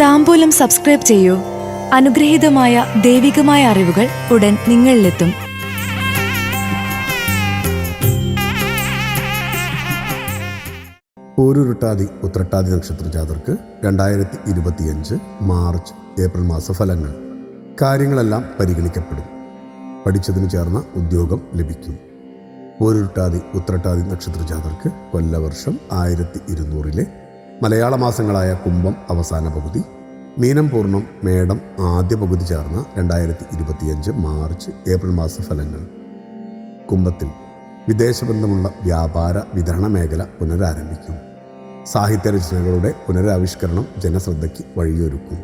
താമ്പൂലം subscribe ചെയ്യൂ. അനുഗ്രഹീതമായ ദൈവികമായ അറിവുകൾ ഉടൻ നിങ്ങളിലെത്തും. പൂരുരുട്ടാതി ഉത്രട്ടാതി നക്ഷത്ര ജാതർക്ക് രണ്ടായിരത്തി ഇരുപത്തിയഞ്ച് മാർച്ച് ഏപ്രിൽ മാസ ഫലങ്ങൾ. കാര്യങ്ങളെല്ലാം പരിഗണിക്കപ്പെടും. പഠിച്ചതിന് ചേർന്ന ഉദ്യോഗം ലഭിക്കും. പൂരുരുട്ടാതി ഉത്രട്ടാതി നക്ഷത്ര ജാതർക്ക് കൊല്ലവർഷം ആയിരത്തി ഇരുന്നൂറിലെ മലയാള മാസങ്ങളായ കുംഭം അവസാന പകുതി മീനം പൂർണം മേടം ആദ്യ പകുതി ചേർന്ന രണ്ടായിരത്തി ഇരുപത്തിയഞ്ച് മാർച്ച് ഏപ്രിൽ മാസ ഫലങ്ങൾ കുംഭത്തിൽ വിദേശബന്ധമുള്ള വ്യാപാര വിതരണ മേഖല പുനരാരംഭിക്കും. സാഹിത്യ രചനകളുടെ പുനരാവിഷ്കരണം ജനശ്രദ്ധയ്ക്ക് വഴിയൊരുക്കും.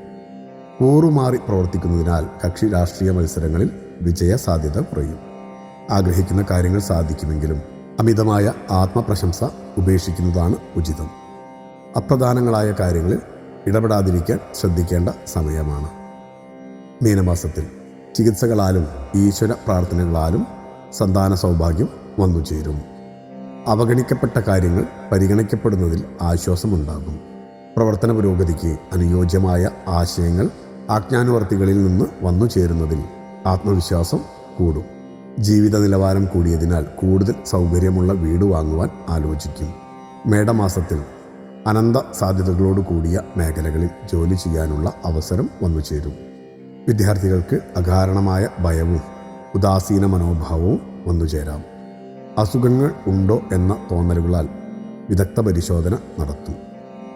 കൂറുമാറി പ്രവർത്തിക്കുന്നതിനാൽ കക്ഷി രാഷ്ട്രീയ മത്സരങ്ങളിൽ വിജയ സാധ്യത കുറയും. ആഗ്രഹിക്കുന്ന കാര്യങ്ങൾ സാധിക്കുമെങ്കിലും അമിതമായ ആത്മപ്രശംസ ഉപേക്ഷിക്കുന്നതാണ് ഉചിതം. അപ്രധാനങ്ങളായ കാര്യങ്ങളിൽ ഇടപെടാതിരിക്കാൻ ശ്രദ്ധിക്കേണ്ട സമയമാണ്. മീനമാസത്തിൽ ചികിത്സകളാലും ഈശ്വര പ്രാർത്ഥനകളാലും സന്താന സൗഭാഗ്യം വന്നു ചേരും. അവഗണിക്കപ്പെട്ട കാര്യങ്ങൾ പരിഗണിക്കപ്പെടുന്നതിൽ ആശ്വാസമുണ്ടാകും. പ്രവർത്തന പുരോഗതിക്ക് അനുയോജ്യമായ ആശയങ്ങൾ ആജ്ഞാനുവർത്തികളിൽ നിന്ന് വന്നു ചേരുന്നതിൽ ആത്മവിശ്വാസം കൂടും. ജീവിത നിലവാരം കൂടിയതിനാൽ കൂടുതൽ സൗകര്യമുള്ള വീട് വാങ്ങുവാൻ ആലോചിക്കും. മേടമാസത്തിൽ അനന്ത സാധ്യതകളോട് കൂടിയ മേഖലകളിൽ ജോലി ചെയ്യാനുള്ള അവസരം വന്നു ചേരും. വിദ്യാർത്ഥികൾക്ക് അകാരണമായ ഭയവും ഉദാസീന മനോഭാവവും വന്നു ചേരാം. അസുഖങ്ങൾ ഉണ്ടോ എന്ന തോന്നലുകളാൽ വിദഗ്ധ പരിശോധന നടത്തും.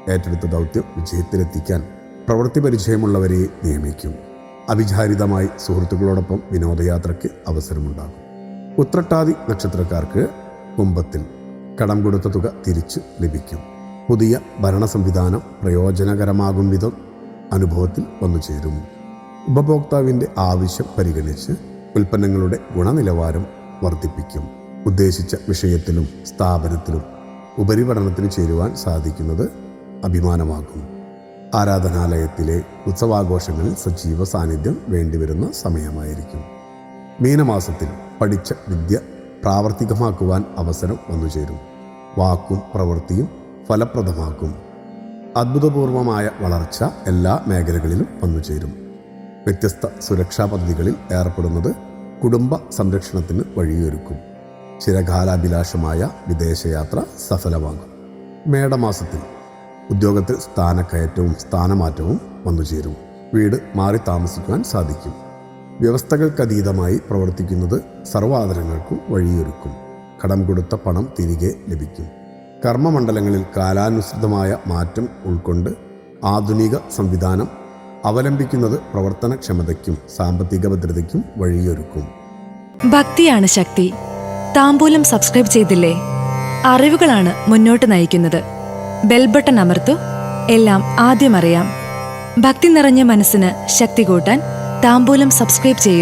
ഏറ്റെടുത്ത ദൗത്യം വിജയത്തിലെത്തിക്കാൻ പ്രവൃത്തി പരിചയമുള്ളവരെ നിയമിക്കും. അവിചാരിതമായി സുഹൃത്തുക്കളോടൊപ്പം വിനോദയാത്രയ്ക്ക് അവസരമുണ്ടാകും. ഉത്രട്ടാതി നക്ഷത്രക്കാർക്ക് കുംഭത്തിൽ കടം കൊടുത്ത തുക തിരിച്ചു ലഭിക്കും. പുതിയ ഭരണ സംവിധാനം പ്രയോജനകരമാകും വിധം അനുഭവത്തിൽ വന്നു ചേരും. ഉപഭോക്താവിന്റെ ആവശ്യം പരിഗണിച്ച് ഉൽപ്പന്നങ്ങളുടെ ഗുണനിലവാരം വർദ്ധിപ്പിക്കും. ഉദ്ദേശിച്ച വിഷയത്തിലും സ്ഥാപനത്തിലും ഉപരിപഠനത്തിന് ചേരുവാൻ സാധിക്കുന്നത് അഭിമാനമാകും. ആരാധനാലയത്തിലെ ഉത്സവാഘോഷങ്ങളിൽ സജീവ സാന്നിധ്യം വേണ്ടിവരുന്ന സമയമായിരിക്കും. മീനമാസത്തിൽ പഠിച്ച വിദ്യ പ്രാവർത്തികമാക്കുവാൻ അവസരം വന്നുചേരും വാക്കും പ്രവൃത്തിയും ഫലപ്രദമാക്കും. അത്ഭുതപൂർവമായ വളർച്ച എല്ലാ മേഖലകളിലും വന്നുചേരും വ്യത്യസ്ത സുരക്ഷാ പദ്ധതികളിൽ ഏർപ്പെടുന്നത് കുടുംബ സംരക്ഷണത്തിന് വഴിയൊരുക്കും. ചിരകാലാഭിലാഷമായ വിദേശയാത്ര സഫലമാകും. മേടമാസത്തിൽ ഉദ്യോഗത്തിൽ സ്ഥാനക്കയറ്റവും സ്ഥാനമാറ്റവും വന്നുചേരും വീട് മാറി താമസിക്കുവാൻ സാധിക്കും. വ്യവസ്ഥകൾക്കതീതമായി പ്രവർത്തിക്കുന്നത് സർവാദരങ്ങൾക്കും വഴിയൊരുക്കും. കടം കൊടുത്ത പണം തിരികെ ലഭിക്കും. കർമ്മമണ്ഡലങ്ങളിൽ കാലാനുസൃതമായ മാറ്റം ഉൾക്കൊണ്ട് ആധുനിക സംവിധാനം അവലംബിക്കുന്നത് പ്രവർത്തനക്ഷമതയ്ക്കും സാമ്പത്തിക ഭദ്രതയ്ക്കും വഴിയൊരുക്കും. ഭക്തിയാണ് ശക്തി. താമ്പൂലം സബ്സ്ക്രൈബ് ചെയ്തില്ലേ? അറിവുകളാണ് മുന്നോട്ട് നയിക്കുന്നത്. ബെൽബട്ടൺ അമർത്തു. എല്ലാം ആദ്യം അറിയാം. ഭക്തി നിറഞ്ഞ മനസ്സിന് ശക്തി കൂട്ടാൻ താമ്പൂലം സബ്സ്ക്രൈബ് ചെയ്യൂ.